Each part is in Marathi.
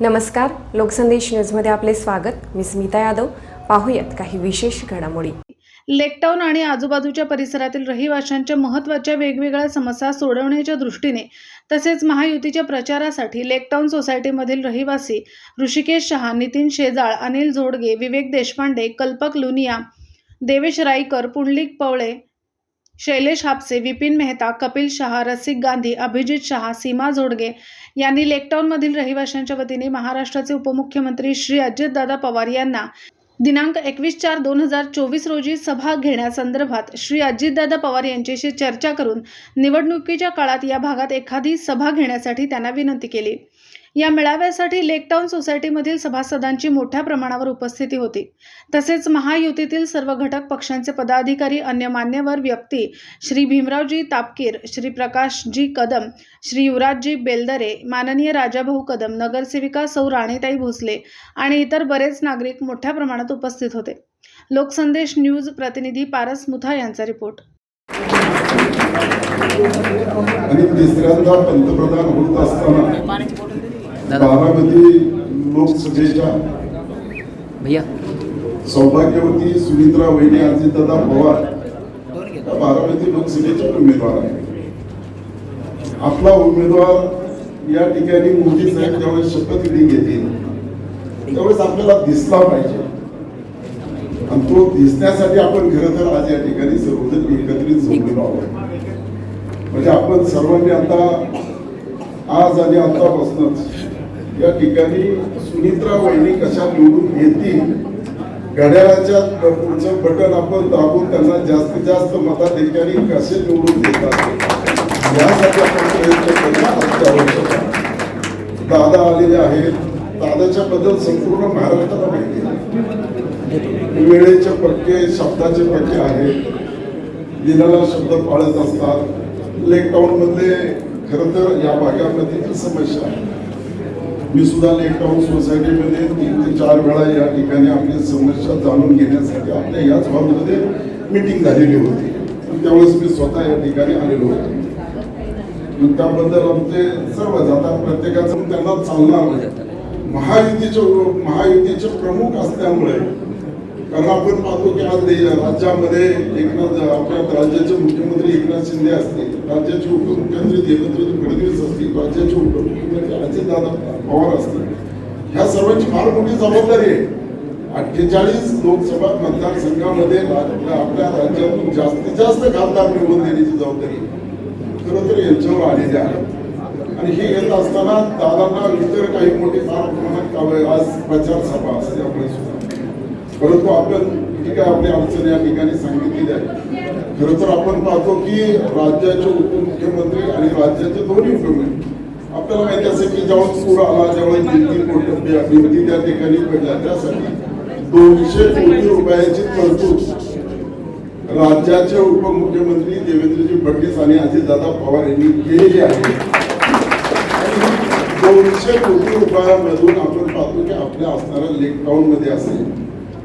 नमस्कार लोकसंदेश न्यूजमध्ये आपले स्वागत. मी स्मिता यादव. पाहूयात काही विशेष घडामोडी. लेकटाऊन आणि आजूबाजूच्या परिसरातील रहिवाशांच्या महत्त्वाच्या वेगवेगळ्या समस्या सोडवण्याच्या दृष्टीने तसेच महायुतीच्या प्रचारासाठी लेकटाऊन सोसायटीमधील रहिवासी ऋषिकेश शहा नितीन शेजाळ अनिल झोडगे विवेक देशपांडे कल्पक लुनिया देवेश राईकर पुंडलिक पवळे शैलेश हापसे विपिन मेहता कपिल शहा रसिक गांधी अभिजित शहा सीमा जोडगे यांनी लेकटाऊनमधील रहिवाशांच्या वतीने महाराष्ट्राचे उपमुख्यमंत्री श्री अजितदादा पवार यांना दिनांक एकवीस चार दोन हजार चोवीस रोजी सभा घेण्यासंदर्भात श्री अजितदादा पवार यांच्याशी चर्चा करून निवडणुकीच्या काळात या भागात एखादी सभा घेण्यासाठी त्यांना विनंती केली. या मेळाव्यासाठी लेकटाऊन सोसायटीमधील सभासदांची मोठ्या प्रमाणावर उपस्थिती होती. तसेच महायुतीतील सर्व घटक पक्षांचे पदाधिकारी अन्य मान्यवर व्यक्ती श्री भीमरावजी तापकीर श्री प्रकाशजी कदम श्री युवराजजी बेलदरे माननीय राजाभाऊ कदम नगरसेविका सौ राणीताई भोसले आणि इतर बरेच नागरिक मोठ्या प्रमाणात उपस्थित होते. लोकसंदेश न्यूज प्रतिनिधी पारस मुथा यांचा रिपोर्ट. आणि तिसऱ्यांदा पंतप्रधान होत असताना बारामती लोकसभेच्या भैया. सौभाग्यवती सुमित्रा वहिनी अजितदादा पवार बारामती लोकसभेचे उमेदवार आहेत. आपला उमेदवार या ठिकाणी मोदी साहेब ज्यावेळेस शपथविधी घेतील त्यावेळेस आपल्याला दिसला पाहिजे. आणि तो दिसण्यासाठी आपण खरं तर आज या ठिकाणी सर्वजण एकत्रित जमलेलो आहोत. म्हणजे आपण सर्वांनी आता आज आणि आतापासूनच या ठिकाणी सुनित्रा वहिनी कशा निवडून येतील घड्याळाच्या पुढचं बटन आपण दाबून त्यांना जास्तीत जास्त मताधिकारी कसे निवडून देतात यासाठी आपण प्रयत्न करणं अत्यावश्यक आहे दादा आलेले आहेत दादाच्या बद्दल संपूर्ण महाराष्ट्राला माहिती आहे. वेळेचे पक्के शब्दाचे पक्के आहेत. दिलेला शब्द पाळत असतात. लेक टाउन मधले खर तर या भागामध्ये समस्या आहे मी सुद्धा लेक टाऊन सोसायटीमध्ये तीन ते चार वेळा या ठिकाणी आपली समस्या जाणून घेण्यासाठी आपल्या याच हॉलमध्ये मीटिंग झालेली होती. त्यावेळेस मी स्वतः या ठिकाणी आलेलो होतो. त्याबद्दल आमचे सर्व आता प्रत्येकाचं त्यांना चालणार महायुतीचे महायुतीचे प्रमुख असल्यामुळे कारण आपण पाहतो की आज राज्यामध्ये एकनाथ आपल्या राज्याचे मुख्यमंत्री एकनाथ शिंदे असतील राज्याचे उपमुख्यमंत्री देवेंद्र फडणवीस असतील राज्याचे उपमुख्यमंत्री अजितदादा पवार असतील. ह्या सर्वांची फार मोठी जबाबदारी आहे. अठ्ठेचाळीस लोकसभा मतदारसंघामध्ये आपल्या राज्यातून जास्तीत जास्त खासदार निवडून देण्याची जबाबदारी खरं तर यांच्यावर आलेली आहे. आणि हे येत असताना दादांना इतर काही मोठे फार प्रमाणात कावे आज प्रचार सभा असल्यामुळे सुद्धा परंतु आपण ठीक आहे आपली अडचण या ठिकाणी सांगितलेली आहे खरं तर आपण पाहतो की राज्याचे उपमुख्यमंत्री आणि राज्याचे दोन्ही उपमुख्यमंत्री आपल्याला माहिती असेल की जेव्हा पूर आला जेव्हा भिंती कोटंबी भिंती त्या ठिकाणी पडल्या त्यासाठी दोनशे कोटी रुपयाची तरतूद राज्याचे उपमुख्यमंत्री देवेंद्रजी फडणवीस आणि अजितदादा पवार यांनी केलेली आहे. दोनशे कोटी रुपयामधून आपण पाहतो की आपल्या असणाऱ्या लेक टाउनमध्ये असेल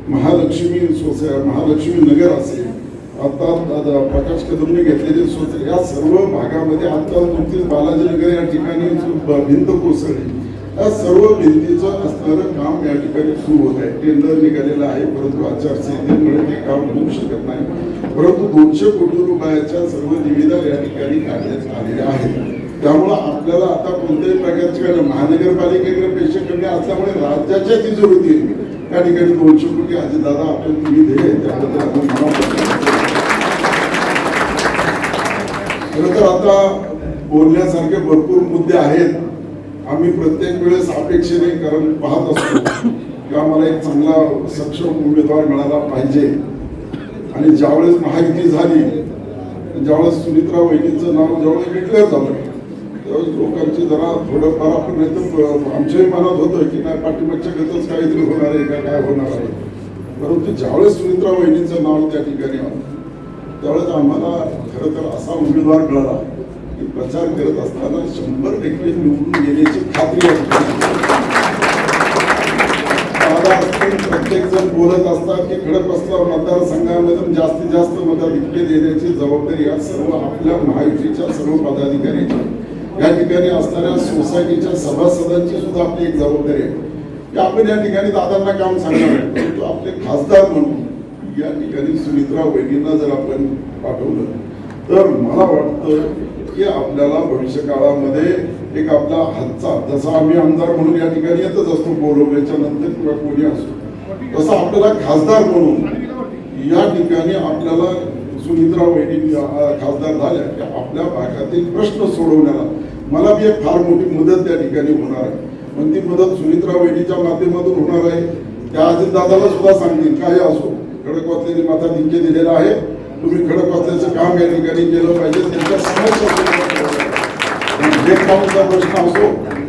महालक्ष्मी सोसाय महालक्ष्मी नगर असेल आता प्रकाश कदमने घेतलेले सोसाय या सर्व भागामध्ये आता नुकतीच बालाजी नगर या ठिकाणी भिंत कोसळली. या सर्व भिंतीचं असणारं काम या ठिकाणी सुरू होत आहे. टेंडर निघालेलं आहे परंतु आचारसंहितेमुळे ते काम होऊ शकत नाही. परंतु दोनशे कोटी रुपयाच्या सर्व निविदा या ठिकाणी काढण्यात आलेल्या आहेत. त्यामुळं आपल्याला आता कोणत्याही प्रकारची काय महानगरपालिकेकडे पैसे कमी असल्यामुळे राज्याच्या तिजोरीतील त्या ठिकाणी दोनशे कोटी दादा आपण तुम्ही दिले त्याबद्दल आपण खरं तर आता बोलण्यासारखे भरपूर मुद्दे आहेत. आम्ही प्रत्येक वेळेस अपेक्षेने कारण पाहत असतो की आम्हाला एक चांगला सक्षम उमेदवार मिळाला पाहिजे. आणि ज्यावेळेस महायुती झाली ज्यावेळेस सुनित्रा वहिनीचं नाव ज्यावेळेस डिक्लेअर झालं त्यावेळेस लोकांची जरा थोडंफार आपण नाही तर आमच्याही मनात होतं की नाही पाठीमागच्या गतच काहीतरी होणार आहे का काय होणार आहे. परंतु ज्यावेळेस सुनित्रा वहिनीचं नाव त्या ठिकाणी आलं त्यावेळेस आम्हाला खरं तर असा उमेदवार मिळाला की प्रचार करत असताना शंभर टक्के निवडून येण्याची खात्री असते प्रत्येक जण बोलत असतात की खडकवासला मतदारसंघामधून जास्तीत जास्त मताधिक्य देण्याची जबाबदारी या सर्व आपल्या महायुतीच्या सर्व पदाधिकाऱ्यांची या ठिकाणी असणाऱ्या सोसायटीच्या सभासदांची सुद्धा आपली एक जबाबदारी आहे की आपण या ठिकाणी दादांना काम सांगणार आहे. परंतु आपले खासदार म्हणून या ठिकाणी सुमित्रा वहिनींना जर आपण पाठवलं तर मला वाटतं की आपल्याला भविष्य काळामध्ये एक आपला हातचा जसा आम्ही आमदार म्हणून या ठिकाणी येतच असतो बोलवल्याच्या नंतर किंवा कोणी असो तसं आपल्याला खासदार म्हणून या ठिकाणी आपल्याला सुमित्रा वहिनी खासदार झाल्या की आपल्या भागातील प्रश्न सोडवण्याला. मला बी एक फार मोठी मदत त्या ठिकाणी होणार आहे. पण ती मदत सुमित्रा वहिनीच्या माध्यमातून होणार आहे. त्या अजित दादाला सुद्धा सांगतील काय असो. खडकवासल्याने माझा निश्चय दिलेला आहे. तुम्ही खडकवासल्याचं काम या ठिकाणी केलं पाहिजे. त्यांच्या समस्या सोडवल्या कामचा प्रश्न असो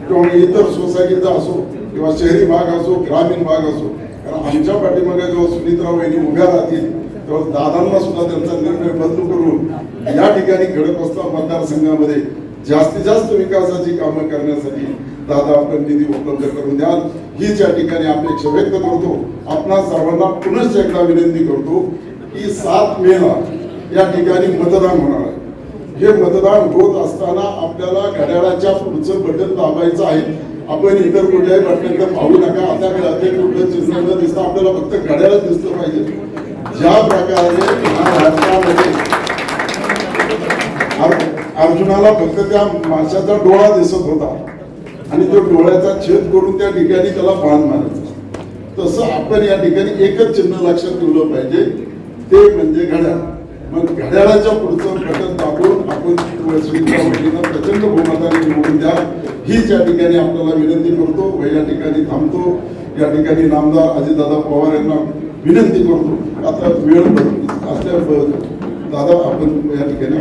किंवा इतर सोसायटीचा असो किंवा शहरी भाग असो ग्रामीण भाग असो. कारण आमच्या पाठीमागे जेव्हा सुनीतराव यांनी उभ्या राहतील तेव्हा दादांना सुद्धा त्यांचा निर्णय बदलू करून या ठिकाणी खडकवासला मतदारसंघामध्ये जास्तीत जास्त विकासाची कामं करण्यासाठी दादा आपण निधी उपलब्ध करून द्याल. हीच या ठिकाणी अपेक्षा व्यक्त करतो. आपणा सर्वांना पुनश्च एकदा विनंती करतो की सात मेला या ठिकाणी मतदान होणार आहे. हे मतदान होत असताना आपल्याला घड्याळाच्या पुढचं बटन दाबायचं आहे. आपण इतर कुठल्याही बटनाकडे पाहू नका. आपल्याकडे ते कुठलं चिन्ह न दिसतं आपल्याला फक्त घड्याळच दिसलं पाहिजे. ज्या प्रकारे अर्जुनाला फक्त त्या माशाचा डोळा दिसत होता. आणि तो डोळ्याचा छेद करून त्या ठिकाणी त्याला बाण मारायचा तसं आपण या ठिकाणी एकच चिन्ह लक्षात ठेवलं पाहिजे. ते म्हणजे घड्याळ. मग घड्याळाच्या पुढचं बटन दाबून आपण प्रचंड बहुमताने निवडून द्या. हीच या ठिकाणी आपल्याला विनंती करतो व या ठिकाणी थांबतो. या ठिकाणी नामदार अजितदादा पवार यांना विनंती करतो. आता वेळ असल्या दादा आपण या ठिकाणी